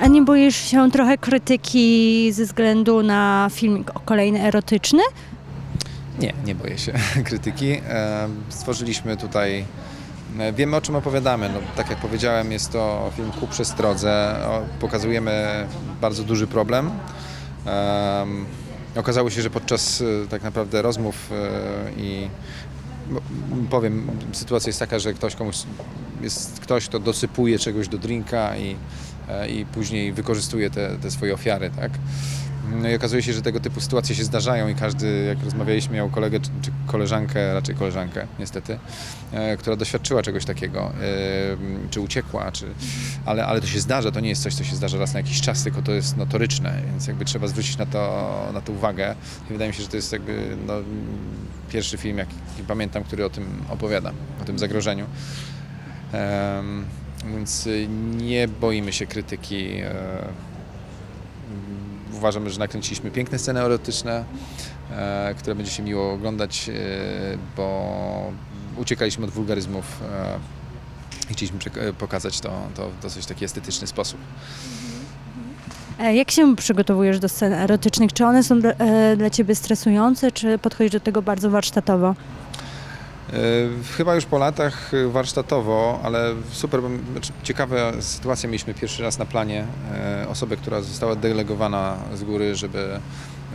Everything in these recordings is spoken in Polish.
A nie boisz się trochę krytyki ze względu na filmik kolejny erotyczny? Nie, nie boję się krytyki. E, Stworzyliśmy tutaj, e, wiemy o czym opowiadamy. No, tak jak powiedziałem, jest to film ku przestrodze. Pokazujemy bardzo duży problem. Em, Okazało się, że podczas e, tak naprawdę rozmów i powiem, sytuacja jest taka, że ktoś komuś jest ktoś, kto dosypuje czegoś do drinka i, i później wykorzystuje te, te swoje ofiary, tak? No i okazuje się, że tego typu sytuacje się zdarzają i każdy, jak rozmawialiśmy, miał kolegę czy, czy koleżankę, raczej koleżankę niestety, e, która doświadczyła czegoś takiego, e, czy uciekła, czy, ale, ale to się zdarza, to nie jest coś, co się zdarza raz na jakiś czas, tylko to jest notoryczne, więc jakby trzeba zwrócić na to, na to uwagę i wydaje mi się, że to jest jakby no, pierwszy film, jaki pamiętam, który o tym opowiada, o tym zagrożeniu. Więc y, nie boimy się krytyki. e, Uważamy, że nakręciliśmy piękne sceny erotyczne, e, które będzie się miło oglądać, e, bo uciekaliśmy od wulgaryzmów i chcieliśmy pokazać to, to w dosyć taki estetyczny sposób. E, Jak się przygotowujesz do scen erotycznych? Czy one są dla, dla ciebie stresujące, czy podchodzisz do tego bardzo warsztatowo? E, Chyba już po latach e, warsztatowo, ale super, znaczy, ciekawa sytuacja. Mieliśmy pierwszy raz na planie e, osobę, która została delegowana z góry, żeby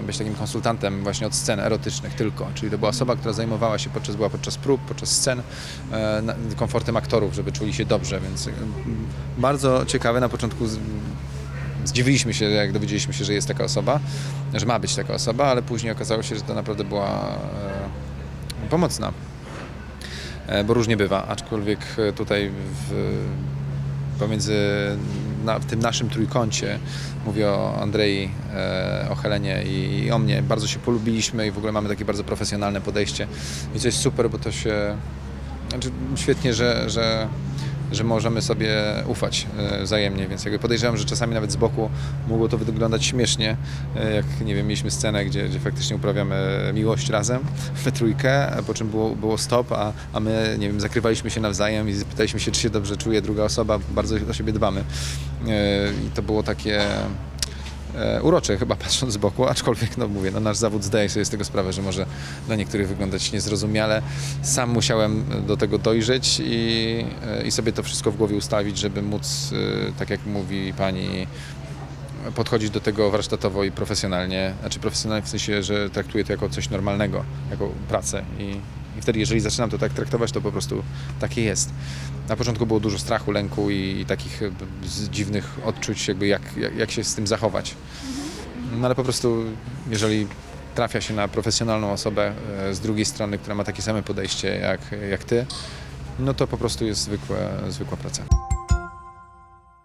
być takim konsultantem właśnie od scen erotycznych tylko. Czyli to była osoba, która zajmowała się podczas, była podczas prób, podczas scen komfortem aktorów, żeby czuli się dobrze, więc bardzo ciekawe. Na początku zdziwiliśmy się, jak dowiedzieliśmy się, że jest taka osoba, że ma być taka osoba, ale później okazało się, że to naprawdę była pomocna bo różnie bywa, aczkolwiek e, tutaj w, pomiędzy na, w tym naszym trójkącie, mówię o Andrei, e, o Helenie i, i o mnie, bardzo się polubiliśmy i w ogóle mamy takie bardzo profesjonalne podejście i co jest super, bo to się, znaczy świetnie, że, że, że możemy sobie ufać e, wzajemnie, więc jakby podejrzewam, że czasami nawet z boku mogło to wyglądać śmiesznie, e, jak nie wiem, mieliśmy scenę, gdzie, gdzie faktycznie uprawiamy miłość razem we trójkę, po czym było, było stop, a, a my, nie wiem, zakrywaliśmy się nawzajem i pytaliśmy się, czy się dobrze czuje druga osoba, bardzo o siebie dbamy. E, I to było takie e, urocze chyba patrząc z boku, aczkolwiek no mówię, no nasz zawód zdaje sobie z tego sprawę, że może dla niektórych wyglądać niezrozumiale. Sam musiałem do tego dojrzeć i, e, i sobie to wszystko w głowie ustawić, żeby móc, e, tak jak mówi pani, podchodzić do tego warsztatowo i profesjonalnie. Znaczy profesjonalnie w sensie, że traktuję to jako coś normalnego, jako pracę i, i wtedy jeżeli zaczynam to tak traktować, to po prostu takie jest. Na początku było dużo strachu, lęku i, i takich e, dziwnych odczuć, jakby jak, jak, jak się z tym zachować. No ale po prostu, jeżeli trafia się na profesjonalną osobę e, z drugiej strony, która ma takie same podejście jak, jak ty, no to po prostu jest zwykłe, zwykła praca.